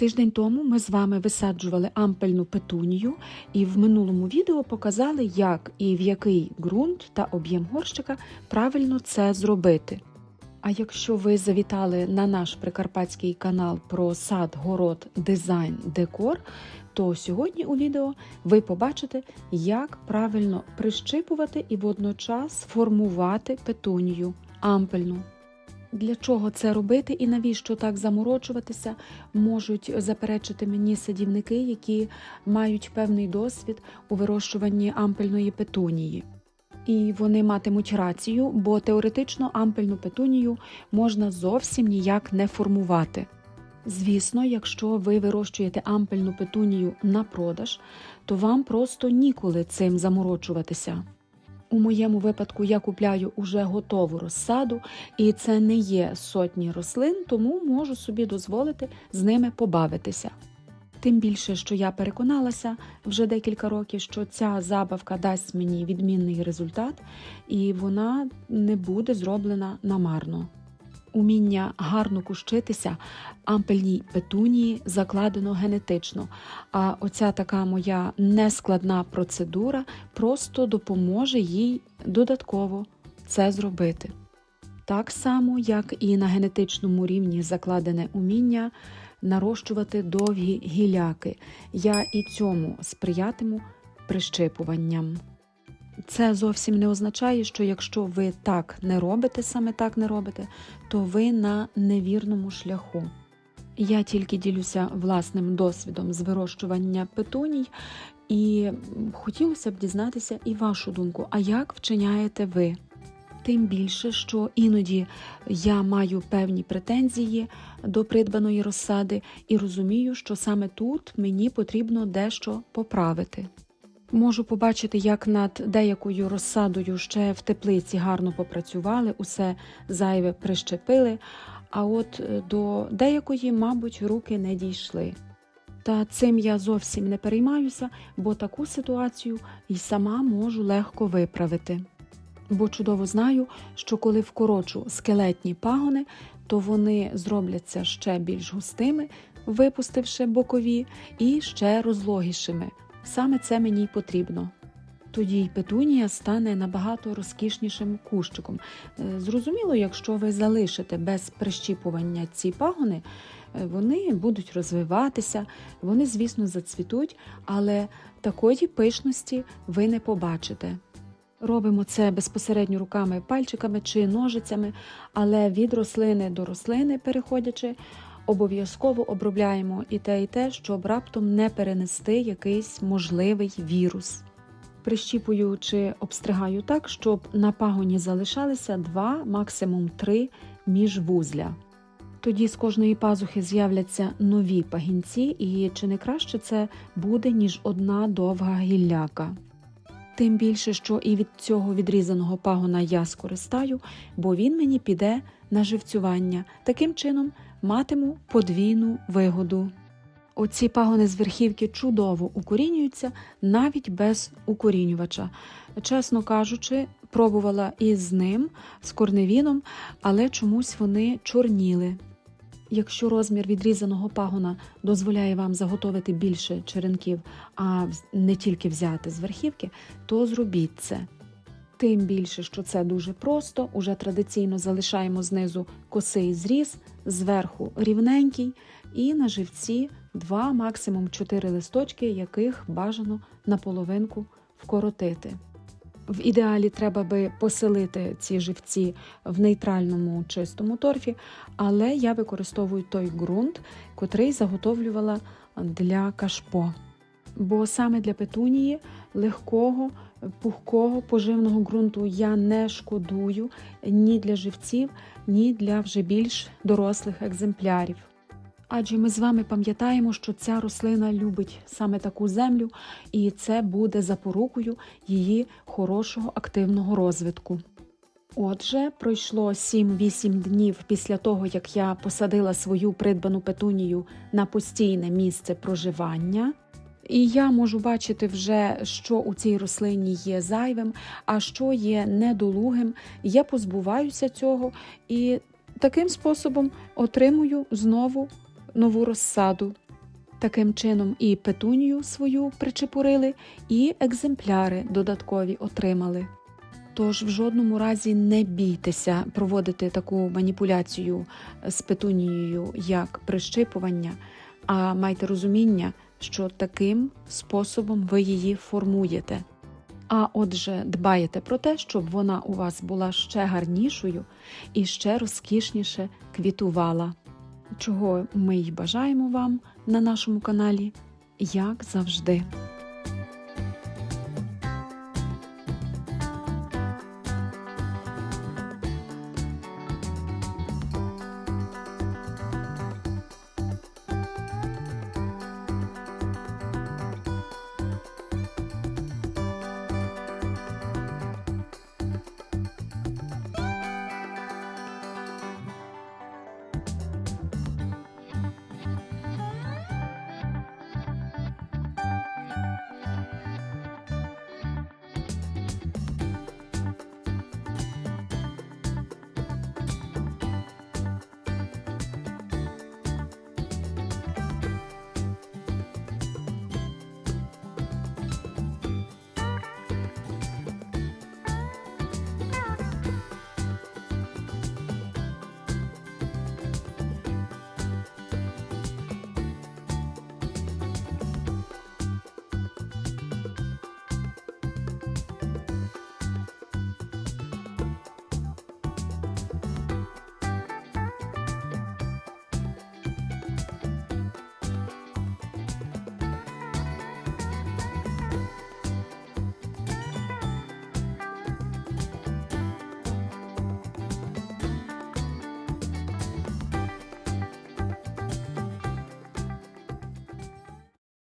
Тиждень тому ми з вами висаджували ампельну петунію, і в минулому відео показали, як і в який ґрунт та об'єм горщика правильно це зробити. А якщо ви завітали на наш прикарпатський канал про сад, город, дизайн, декор, то сьогодні у відео ви побачите, як правильно прищипувати і водночас формувати петунію ампельну. Для чого це робити і навіщо так заморочуватися, можуть заперечити мені садівники, які мають певний досвід у вирощуванні ампельної петунії. І вони матимуть рацію, бо теоретично ампельну петунію можна зовсім ніяк не формувати. Звісно, якщо ви вирощуєте ампельну петунію на продаж, то вам просто ніколи цим заморочуватися. У моєму випадку я купляю уже готову розсаду, і це не є сотні рослин, тому можу собі дозволити з ними побавитися. Тим більше, що я переконалася вже декілька років, що ця забавка дасть мені відмінний результат, і вона не буде зроблена намарно. Уміння гарно кущитися ампельній петунії закладено генетично. А оця така моя нескладна процедура просто допоможе їй додатково це зробити. Так само, як і на генетичному рівні закладене уміння нарощувати довгі гіляки. Я і цьому сприятиму прищипуванням. Це зовсім не означає, що якщо ви так не робите, саме так не робите, то ви на невірному шляху. Я тільки ділюся власним досвідом з вирощування петуній, і хотілося б дізнатися і вашу думку, а як вчиняєте ви? Тим більше, що іноді я маю певні претензії до придбаної розсади і розумію, що саме тут мені потрібно дещо поправити. Можу побачити, як над деякою розсадою ще в теплиці гарно попрацювали, усе зайве прищепили, а от е, до деякої, мабуть, руки не дійшли. Та цим я зовсім не переймаюся, бо таку ситуацію й сама можу легко виправити. Бо чудово знаю, що коли вкорочу скелетні пагони, то вони зробляться ще більш густими, випустивши бокові, і ще розлогішими. Саме це мені й потрібно. Тоді й петунія стане набагато розкішнішим кущиком. Е, Зрозуміло, якщо ви залишите без прищіпування ці пагони, е, вони будуть розвиватися, вони, звісно, зацвітуть, але такої пишності ви не побачите. Робимо це безпосередньо руками, пальчиками чи ножицями, але від рослини до рослини переходячи, обов'язково обробляємо і те, і те, щоб раптом не перенести якийсь можливий вірус. Прищіпую чи обстригаю так, щоб на пагоні залишалися два, максимум три міжвузля. Тоді з кожної пазухи з'являться нові пагінці, і чи не краще це буде, ніж одна довга гілляка. Тим більше, що і від цього відрізаного пагона я скористаю, бо він мені піде на живцювання. Таким чином матиму подвійну вигоду. Оці пагони з верхівки чудово укорінюються навіть без укорінювача. Чесно кажучи, пробувала і з ним, з корневіном, але чомусь вони чорніли. Якщо розмір відрізаного пагона дозволяє вам заготовити більше черенків, а не тільки взяти з верхівки, то зробіть це. Тим більше, що це дуже просто, уже традиційно залишаємо знизу косий зріз, зверху рівненький, і на живці два, максимум чотири листочки, яких бажано наполовинку вкоротити. В ідеалі треба би поселити ці живці в нейтральному чистому торфі, але я використовую той ґрунт, котрий заготовлювала для кашпо. Бо саме для петунії легкого, пухкого поживного ґрунту я не шкодую ні для живців, ні для вже більш дорослих екземплярів. Адже ми з вами пам'ятаємо, що ця рослина любить саме таку землю, і це буде запорукою її хорошого активного розвитку. Отже, пройшло 7-8 днів після того, як я посадила свою придбану петунію на постійне місце проживання. І я можу бачити вже, що у цій рослині є зайвим, а що є недолугим. Я позбуваюся цього і таким способом отримую знову нову розсаду. Таким чином і петунію свою причепурили, і екземпляри додаткові отримали. Тож в жодному разі не бійтеся проводити таку маніпуляцію з петунією, як прищипування, а майте розуміння, що таким способом ви її формуєте. А отже, дбаєте про те, щоб вона у вас була ще гарнішою і ще розкішніше квітувала. Чого ми й бажаємо вам на нашому каналі, як завжди.